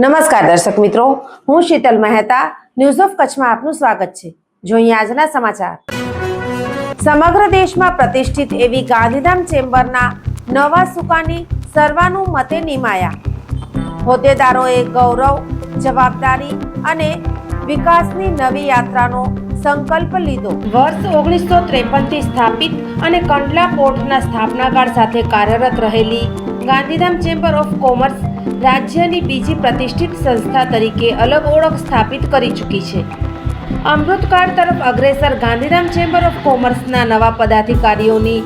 નમસ્કાર દર્શક મિત્રો, હું શીતલ મહેતા ન્યૂઝ ઓફ કચ્છમાં આપનું સ્વાગત છે. જોઈએ આજના સમાચાર. સમગ્ર દેશમાં પ્રતિષ્ઠિત એવી ગાંધીધામ ચેમ્બરના નવા સુકાની સર્વાનુમતે નિમાયા. હોદ્દેદારોએ ગૌરવ, જવાબદારી અને વિકાસની નવી યાત્રાનો સંકલ્પ લીધો. વર્ષ ઓગણીસો ત્રેપનથી સ્થાપિત અને કંડલા પોર્ટના સ્થાપનાકાળ સાથે કાર્યરત રહેલી ગાંધીધામ ચેમ્બર ઓફ કોમર્સ રાજ્યની બીજી પ્રતિષ્ઠિત સંસ્થા તરીકે અલગ ઓળખ સ્થાપિત કરી ચૂકી છે. અમૃતકાળ તરફ અગ્રેસર ગાંધીધામ ચેમ્બર ઓફ કોમર્સના નવા પદાધિકારીઓની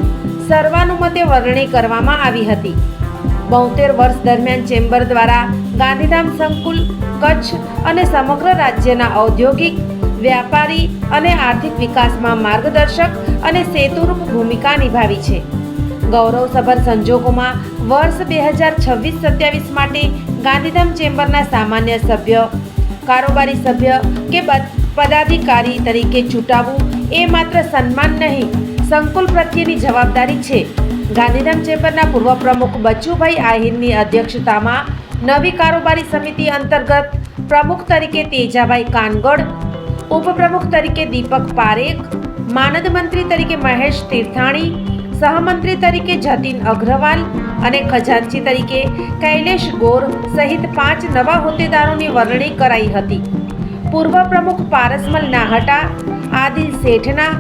સર્વાનુમતે વરણી કરવામાં આવી હતી. બોતેર વર્ષ દરમિયાન ચેમ્બર દ્વારા ગાંધીધામ સંકુલ, કચ્છ અને સમગ્ર રાજ્યના ઔદ્યોગિક, વ્યાપારી અને આર્થિક વિકાસમાં માર્ગદર્શક અને સેતુરૂપ ભૂમિકા નિભાવી છે. ગૌરવસભર સંજોગોમાં વર્ષ બે હજાર છવ્વીસ સત્યાવીસ માટે ગાંધીધામ ચેમ્બરના સામાન્ય સભ્ય, કારોબારી સભ્ય કે પદાધિકારી તરીકે ચૂંટાવવું એ માત્ર સન્માન નહીં, સંકુલ પ્રત્યેની જવાબદારી છે. ગાંધીધામ ચેમ્બરના પૂર્વ પ્રમુખ બચ્ચુભાઈ આહિરની અધ્યક્ષતામાં નવી કારોબારી સમિતિ અંતર્ગત પ્રમુખ તરીકે તેજાભાઈ કાનગડ, ઉપપ્રમુખ તરીકે દીપક પારેખ, માનદ મંત્રી તરીકે મહેશ તીર્થાણી સહમંત્રી તરીકે જતીન અગ્રવાલ અને ખજાનચી તરીકે કૈલેશ ગોર સહિત પાંચ નવા હોદ્દેદારોની વરણી કરાઈ હતી. પૂર્વ પ્રમુખ પારસમલ નાહટા, આદિલ શેઠના,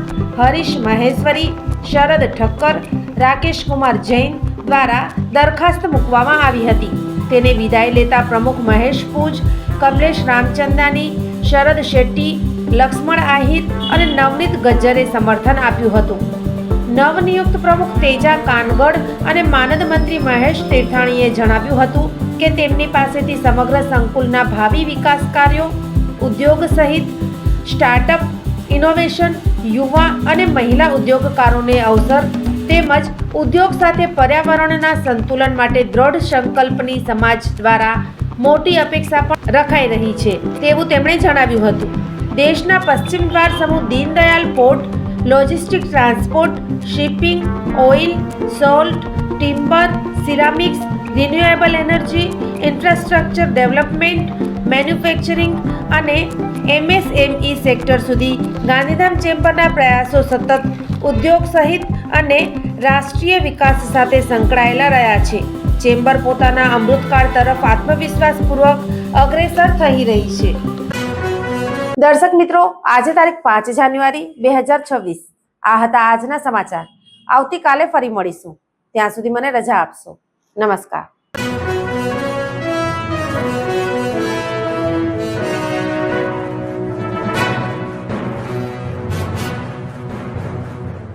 હરીશ મહેશ્વરી, શરદ ઠક્કર, રાકેશ કુમાર જૈન દ્વારા દરખાસ્ત મૂકવામાં આવી હતી. તેને વિદાય લેતા પ્રમુખ મહેશ પૂજ, કમલેશ રામચંદાની, શરદ શેટ્ટી, લક્ષ્મણ આહિર અને નવનીત ગજ્જરે સમર્થન આપ્યું હતું. નવનિયુક્ત પ્રમુખ તેજા કાનગડ અને માનદ મંત્રી મહેશ તીર્થાણીએ જણાવ્યું હતું કે તેમની પાસેથી સમગ્ર સંકુલના ભાવિ વિકાસ કાર્યો, ઉદ્યોગ સહિત સ્ટાર્ટઅપ, ઇનોવેશન, યુવા અને મહિલા ઉદ્યોગકારોને અવસર તેમજ ઉદ્યોગ સાથે પર્યાવરણના સંતુલન માટે દ્રઢ સંકલ્પની સમાજ દ્વારા મોટી અપેક્ષા પણ રખાઈ રહી છે, તેવું તેમણે જણાવ્યું હતું. દેશના પશ્ચિમ દ્વાર સમૂહ Deendayal port logistic transport, shipping, oil, salt, timber, ceramics, renewable energy, infrastructure development, manufacturing અને એમએસએમઈ સેક્ટર સુધી ગાંધીધામ ચેમ્બરના પ્રયાસો સતત ઉદ્યોગ સહિત અને રાષ્ટ્રીય વિકાસ સાથે સંકળાયેલા રહ્યા છે. ચેમ્બર પોતાના અમૃતકાળ તરફ આત્મવિશ્વાસપૂર્વક અગ્રેસર થઈ રહી છે. દર્શક મિત્રો, આજે તારીખ પાંચ જાન્યુઆરી બે હજાર છવ્વીસ. આ હતા આજના સમાચાર. આવતીકાલે ફરી મળીશું. ત્યાં સુધી મને રજા આપશો. નમસ્કાર.